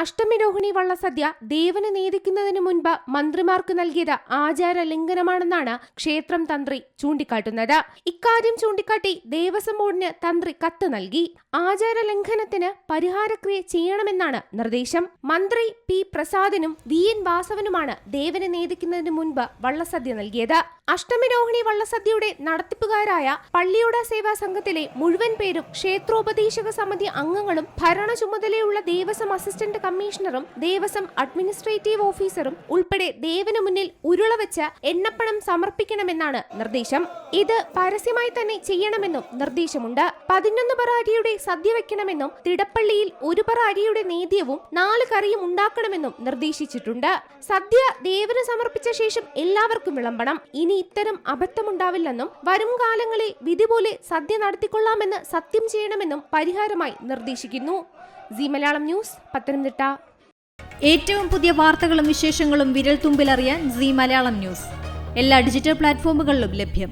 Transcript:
അഷ്ടമിരോഹിണി വള്ളസദ്യ ദേവന് നേദിക്കുന്നതിന് മുൻപ് മന്ത്രിമാർക്ക് നൽകിയത് ആചാര ലംഘനമാണെന്നാണ് ക്ഷേത്രം തന്ത്രി ചൂണ്ടിക്കാട്ടുന്നത്. ഇക്കാര്യം ചൂണ്ടിക്കാട്ടി ദേവസ്വം ബോർഡിന് തന്ത്രി കത്ത് നൽകി. ആചാര ലംഘനത്തിന് പരിഹാരക്രിയ ചെയ്യണമെന്നാണ് നിർദ്ദേശം. മന്ത്രി പി പ്രസാദിനും വി എൻ വാസവനുമാണ് ദേവന് നേദിക്കുന്നതിന് മുൻപ് വള്ളസദ്യ നൽകിയത്. അഷ്ടമിരോഹിണി വള്ളസദ്യയുടെ നടത്തിപ്പുകാരായ പള്ളിയോട സേവാ സംഘത്തിലെ മുഴുവൻ പേരും ക്ഷേത്രോപദേശക സമിതി അംഗങ്ങളും ഭരണ ചുമതലയുള്ള ദേവസ്വം അസിസ്റ്റന്റ് കമ്മീഷണറും ദേവസ്വം അഡ്മിനിസ്ട്രേറ്റീവ് ഓഫീസറും ഉൾപ്പെടെ ദേവന് മുന്നിൽ ഉരുള വെച്ച് എണ്ണപ്പണം സമർപ്പിക്കണമെന്നാണ് നിർദ്ദേശം. ഇത് പരസ്യമായി തന്നെ ചെയ്യണമെന്നും നിർദ്ദേശമുണ്ട്. പതിനൊന്ന് പറ അരിയുടെ സദ്യ വെക്കണമെന്നും തിടപ്പള്ളിയിൽ ഒരു പറ അരിയുടെ നേദ്യവും നാല് കറിയും ഉണ്ടാക്കണമെന്നും നിർദ്ദേശിച്ചിട്ടുണ്ട്. സദ്യ ദേവന് സമർപ്പിച്ച ശേഷം എല്ലാവർക്കും വിളമ്പണം. ഇനി ഇത്തരം അബദ്ധമുണ്ടാവില്ലെന്നും വരും കാലങ്ങളിൽ വിധി പോലെ സദ്യ നടത്തിക്കൊള്ളാമെന്ന് സത്യം ചെയ്യണമെന്നും പരിഹാരമായി നിർദ്ദേശിക്കുന്നു. മലയാളം ന്യൂസ് പത്തനംതിട്ട. ഏറ്റവും പുതിയ വാർത്തകളും വിശേഷങ്ങളും വിരൽ തുമ്പിലറിയാൻ സി മലയാളം ന്യൂസ്. എല്ലാ ഡിജിറ്റൽ പ്ലാറ്റ്ഫോമുകളിലും ലഭ്യം.